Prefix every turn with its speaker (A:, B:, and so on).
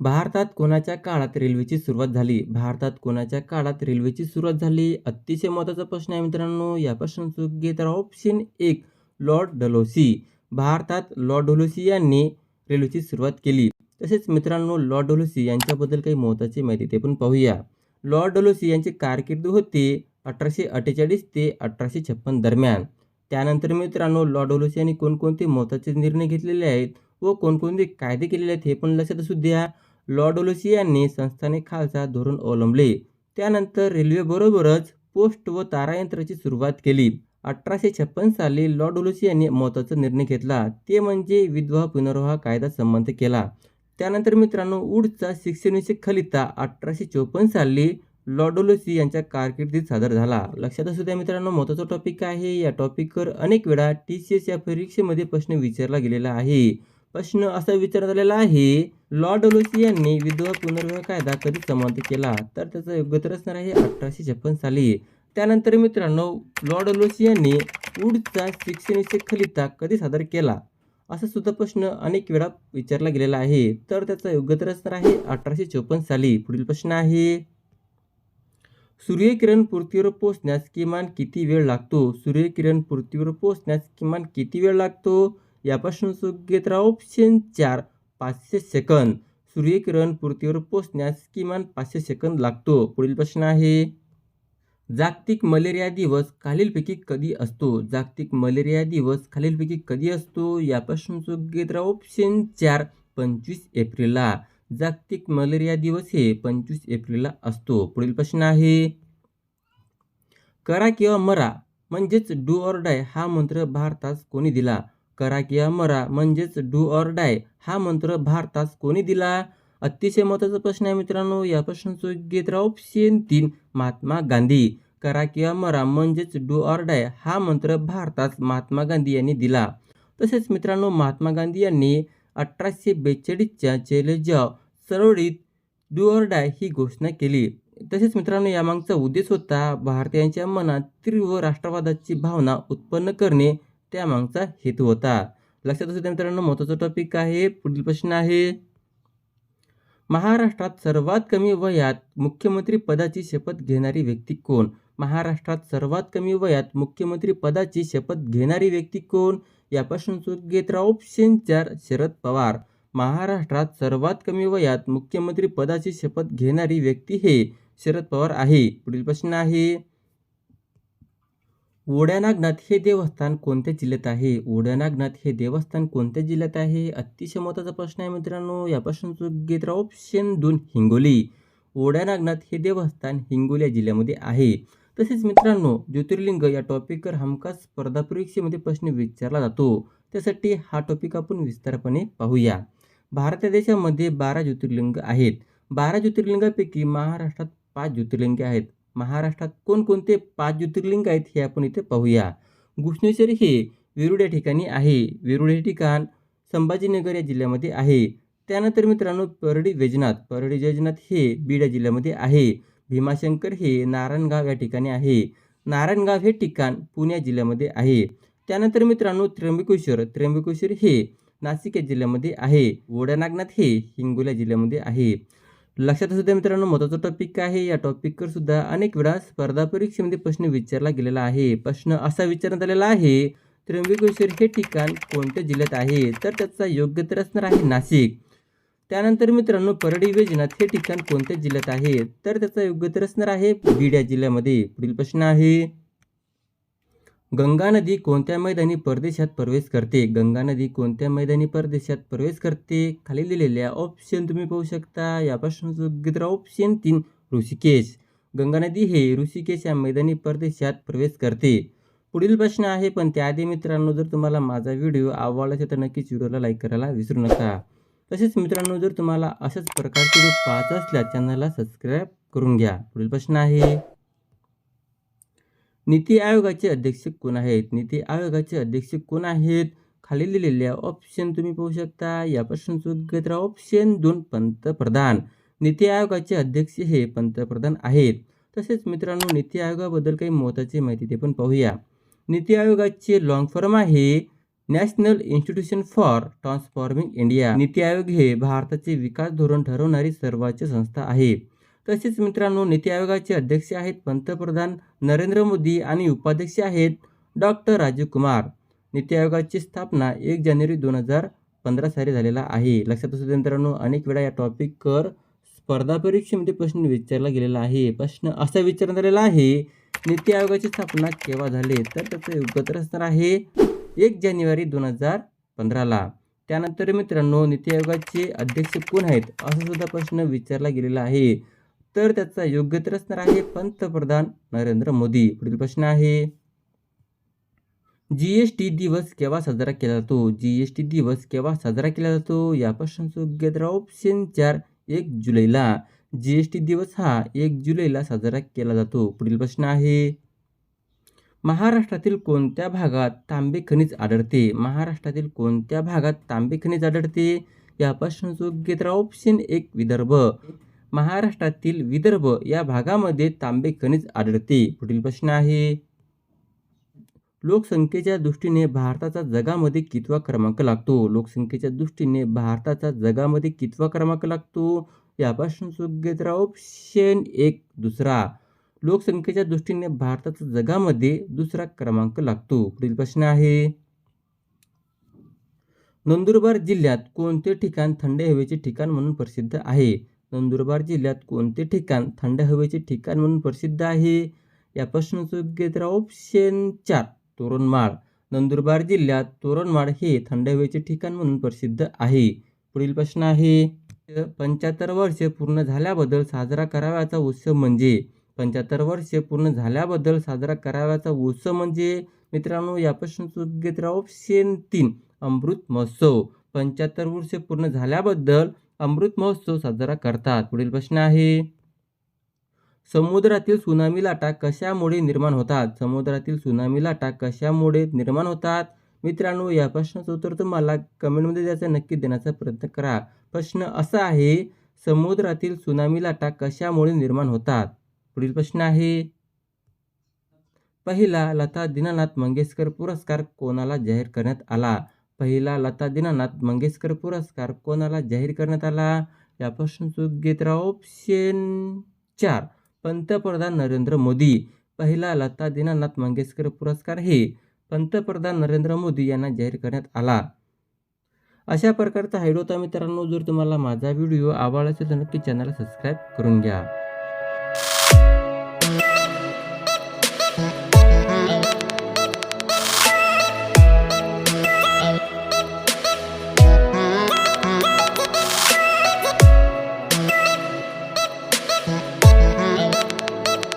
A: भारतात कोणाच्या काळात रेल्वेची सुरुवात झाली? भारतात कोणाच्या काळात रेल्वेची सुरुवात झाली? अतिशय महत्त्वाचा प्रश्न आहे मित्रांनो. या प्रश्नाचं योग्य तर ऑप्शन एक लॉर्ड डलोसी. भारतात लॉर्ड डोलोसी यांनी रेल्वेची सुरुवात केली. तसेच मित्रांनो लॉर्ड डोलोसी यांच्याबद्दल काही महत्त्वाची माहिती ते पण पाहूया. लॉर्ड डोलोसी यांची कारकीर्द होती अठराशे अठ्ठेचाळीस ते अठराशे छप्पन दरम्यान. त्यानंतर मित्रांनो लॉर्ड डोलोसी यांनी कोणकोणते महत्त्वाचे निर्णय घेतलेले आहेत व कोणकोणते कायदे केलेले आहेत हे पण लक्षात असू द्या. लॉर्ड ओलोसी यांनी संस्थाने खालसा धोरण अवलंबले. त्यानंतर रेल्वेबरोबरच पोस्ट व तारायंत्राची सुरुवात केली. अठराशे छप्पन साली लॉर्ड ओलोसी यांनी महत्त्वाचा निर्णय घेतला ते म्हणजे विधवा पुनर्विवाह कायदा संमत केला. त्यानंतर मित्रांनो उडचा शिक्षणविषयक खलिता अठराशे चोपन्न साली लॉर्ड ओलोसी यांच्या कारकिर्दीत सादर झाला. लक्षात असू द्या मित्रांनो महत्त्वाचा टॉपिक आहे. या टॉपिकवर अनेक वेळा टी सी एस या परीक्षेमध्ये प्रश्न विचारला गेलेला आहे. प्रश्न असा विचारण्यात आलेला आहे लॉर्ड डलोसी यांनी विधवा पुनर्विवाह कायदा कधी संमत केला? तर त्याचं योग्य तर असणार आहे अठराशे छप्पन साली. त्यानंतर मित्रांनो लॉर्ड डलोसी यांनी वूडचा शिक्षणविषयक खलिता कधी सादर केला? असा सुद्धा प्रश्न अनेक वेळा विचारला गेलेला आहे. तर त्याचं योग्य तर असणार आहे अठराशे चोपन्न साली. पुढील प्रश्न आहे सूर्यकिरण पृथ्वीवर पोहोचण्यास किमान किती वेळ लागतो? सूर्यकिरण पृथ्वीवर पोहोचण्यास किमान किती वेळ लागतो? यापासून प्रश्नाचं ऑप्शन चार पाचशे सेकंद. सूर्यकिरण पृथ्वीवर पोचण्यास किमान पाचशे सेकंद लागतो. पुढील प्रश्न आहे जागतिक मलेरिया दिवस खालीलपैकी कधी असतो? जागतिक मलेरिया दिवस खालीलपैकी कधी असतो? यापासून प्रश्नाचं ऑप्शन चार पंचवीस एप्रिलला. जागतिक मलेरिया दिवस हे पंचवीस एप्रिलला असतो. पुढील प्रश्न आहे करा किंवा मरा म्हणजेच डू ऑर डाय हा मंत्र भारतास कोणी दिला? करा किंवा मरा म्हणजेच डू ऑर डाय हा मंत्र भारतास कोणी दिला? अतिशय महत्त्वाचा प्रश्न आहे मित्रांनो. या प्रश्नाचं योग्य तर ऑप्शन तीन महात्मा गांधी. करा किंवा मरा म्हणजेच डू ऑर डाय हा मंत्र भारतास महात्मा गांधी यांनी दिला. तसेच मित्रांनो महात्मा गांधी यांनी अठराशे बेचाळीसच्या चॅलेंजॉ चळवळीत डू ऑर डाय ही घोषणा केली. तसेच मित्रांनो यामागचा उद्देश होता भारतीयांच्या मनात तीव्र राष्ट्रवादाची भावना उत्पन्न करणे त्यामागचा हेतू होता. लक्षात असू द्या मित्रांनो महत्त्वाचा टॉपिक आहे. पुढील प्रश्न आहे महाराष्ट्रात सर्वात कमी वयात मुख्यमंत्री पदाची शपथ घेणारी व्यक्ती कोण? महाराष्ट्रात सर्वात कमी वयात मुख्यमंत्री पदाची शपथ घेणारी व्यक्ती कोण? या प्रश्नाचं योग्य ऑप्शन चार शरद पवार. महाराष्ट्रात सर्वात कमी वयात मुख्यमंत्री पदाची शपथ घेणारी व्यक्ती हे शरद पवार आहे. पुढील प्रश्न आहे ओढ्यानागनाथ हे देवस्थान कोणत्या जिल्ह्यात आहे? ओढ्यानागनाथ हे देवस्थान कोणत्या जिल्ह्यात आहे? अतिशय महत्त्वाचा प्रश्न आहे मित्रांनो. या प्रश्नाचं घेत ऑप्शन दोन हिंगोली. ओढ्यानागनाथ हे देवस्थान हिंगोली या जिल्ह्यामध्ये आहे. तसेच मित्रांनो ज्योतिर्लिंग या टॉपिकवर हमखास स्पर्धा परीक्षेमध्ये प्रश्न विचारला जातो. त्यासाठी हा टॉपिक आपण विस्तारपणे पाहूया. भारत देशामध्ये बारा ज्योतिर्लिंग आहेत. बारा ज्योतिर्लिंगांपैकी महाराष्ट्रात पाच ज्योतिर्लिंगे आहेत. महाराष्ट्रात कोणकोणते पाच ज्योतिर्लिंग आहेत हे आपण इथे पाहूया. घुष्णेश्वर हे वेरुड या ठिकाणी आहे. वेरुड हे ठिकाण संभाजीनगर या जिल्ह्यामध्ये आहे. त्यानंतर मित्रांनो परळी वैजनाथ. परळी वैजनाथ हे बीड या जिल्ह्यामध्ये आहे. भीमाशंकर हे नारायणगाव या ठिकाणी आहे. नारायणगाव हे ठिकाण पुणे जिल्ह्यामध्ये आहे. त्यानंतर मित्रांनो त्र्यंबकेश्वर. त्र्यंबकेश्वर हे नाशिक या जिल्ह्यामध्ये आहे. वडनागनाथ हे हिंगोली जिल्ह्यामध्ये आहे. लक्षात असू द्या मित्रांनो महत्त्वाचा टॉपिक आहे. या टॉपिकवर सुद्धा अनेक वेळा स्पर्धा परीक्षेमध्ये प्रश्न विचारला गेलेला आहे. प्रश्न असा विचारण्यात आलेला आहे त्र्यंबकेश्वर हे ठिकाण कोणत्या जिल्ह्यात आहे? तर त्याचा योग्य तर असणार आहे नाशिक. त्यानंतर मित्रांनो परडी वैजनाथ हे ठिकाण कोणत्या जिल्ह्यात आहे? तर त्याचा योग्य तर असणार आहे बीड या जिल्ह्यामध्ये. पुढील प्रश्न आहे गंगा नदी कोणत्या मैदानी प्रदेशात प्रवेश करते? गंगा नदी कोणत्या मैदानी प्रदेशात प्रवेश करते? खाली दिलेल्या ऑप्शन तुम्ही पाहू शकता. या प्रश्नाचं ऑप्शन तीन ऋषिकेश. गंगा नदी हे ऋषिकेश या मैदानी प्रदेशात प्रवेश करते. पुढील प्रश्न आहे पण त्याआधी मित्रांनो जर तुम्हाला माझा व्हिडिओ आवडला असेल तर नक्कीच व्हिडिओला लाईक करायला विसरू नका. तसेच मित्रांनो जर तुम्हाला अशाच प्रकारचे व्हिडिओ पाहत असल्यास चॅनलला सबस्क्राईब करून घ्या. पुढील प्रश्न आहे नीती आयोगाचे अध्यक्ष कोण आहेत? नीती आयोगाचे अध्यक्ष कोण आहेत? खाली दिलेल्या ऑप्शन तुम्ही पाहू शकता. या प्रश्नाचं योग्य ऑप्शन दोन पंतप्रधान. नीती आयोगाचे अध्यक्ष हे पंतप्रधान आहेत. तसेच मित्रांनो नीती आयोगाबद्दल काही महत्त्वाची माहिती ते पण पाहूया. नीती आयोगाचे लॉंग फॉर्म आहे National Institution for Transforming India Niti Aayog हे भारताचे विकास धोरण ठरवणारी सर्वोच्च संस्था आहे तसेच मित्रांनो नीती आयोगाचे अध्यक्ष आहेत पंतप्रधान नरेंद्र मोदी आणि उपाध्यक्ष आहेत डॉक्टर राजीव कुमार. नीती आयोगाची स्थापना एक जानेवारी दोन हजार पंधरा साली झालेला आहे. लक्षात असू दे मित्रांनो अनेक वेळा या टॉपिकवर स्पर्धा परीक्षेमध्ये प्रश्न विचारला गेलेला आहे. प्रश्न असा विचारण्यात आलेला आहे नीती आयोगाची स्थापना केव्हा झाली? तर त्याचं योग्य असणार आहे एक जानेवारी दोन हजार पंधराला. त्यानंतर मित्रांनो नीती आयोगाचे अध्यक्ष कोण आहेत? असा सुद्धा प्रश्न विचारला गेलेला आहे. तर त्याचा योग्य तर असणार आहे पंतप्रधान नरेंद्र मोदी. पुढील प्रश्न आहे. जी एस टी दिवस केव्हा साजरा केला जातो? जी एस टी दिवस केव्हा साजरा केला जातो? या प्रश्नाचं योग्य तर ऑप्शन चार एक जुलैला. जी एस टी दिवस हा एक जुलैला साजरा केला जातो. पुढील प्रश्न आहे. महाराष्ट्रातील कोणत्या भागात तांबे खनिज आढळते? महाराष्ट्रातील कोणत्या भागात तांबे खनिज आढळते? या प्रश्नाचं योग्य तर ऑप्शन एक विदर्भ. महाराष्ट्रातील विदर्भ या भागामध्ये तांबे खनिज आढळते. पुढील प्रश्न आहे. लोकसंख्येच्या दृष्टीने भारताचा जगामध्ये कितवा क्रमांक लागतो? लोकसंख्येच्या दृष्टीने भारताचा जगामध्ये कितवा क्रमांक लागतो? या प्रश्नाचं योग्य ऑप्शन एक दुसरा. लोकसंख्येच्या दृष्टीने भारताचा जगामध्ये दुसरा क्रमांक लागतो. पुढील प्रश्न आहे. नंदुरबार जिल्ह्यात कोणते ठिकाण थंड हवेचे ठिकाण म्हणून प्रसिद्ध आहे? नंदुरबार जिल्ह्यात कोणते ठिकाण थंड हवेचे ठिकाण म्हणून प्रसिद्ध आहे? या प्रश्नाचं योग्य ऑप्शन चार तोरणमाळ. नंदुरबार जिल्ह्यात तोरणमाळ हे थंड हवेचे ठिकाण म्हणून प्रसिद्ध आहे. पुढील प्रश्न आहे पंच्याहत्तर वर्षे पूर्ण झाल्याबद्दल साजरा करावयाचा उत्सव म्हणजे? पंच्याहत्तर वर्षे पूर्ण झाल्याबद्दल साजरा करावयाचा उत्सव म्हणजे? मित्रांनो या प्रश्नाचं योग्य ऑप्शन तीन अमृत महोत्सव. पंच्याहत्तर वर्षे पूर्ण झाल्याबद्दल अमृत महोत्सव साजरा करतात. पुढील प्रश्न आहे समुद्रातील सुनामी लाटा कशामुळे निर्माण होतात? समुद्रातील सुनामी लाटा कशामुळे निर्माण होतात? मित्रांनो या प्रश्नाचं उत्तर तुम्हाला कमेंटमध्ये द्यायचं नक्की देण्याचा प्रयत्न करा. प्रश्न असा आहे समुद्रातील सुनामी लाटा कशामुळे निर्माण होतात? पुढील प्रश्न आहे पहिला लता दीनानाथ मंगेशकर पुरस्कार कोणाला जाहीर करण्यात आला? पहिला लता दीनानाथ मंगेशकर पुरस्कार कोणाला जाहीर करण्यात आला? या प्रश्न चूक घेत राहा. ऑप्शन चार. पंतप्रधान नरेंद्र मोदी. पहिला लता दीनानाथ मंगेशकर पुरस्कार हे पंतप्रधान नरेंद्र मोदी यांना जाहीर करण्यात आला. अशा प्रकारचा व्हिडिओ होता मित्रांनो जर तुम्हाला माझा व्हिडिओ आवडला असेल तर नक्की चॅनलला सबस्क्राईब करून घ्या.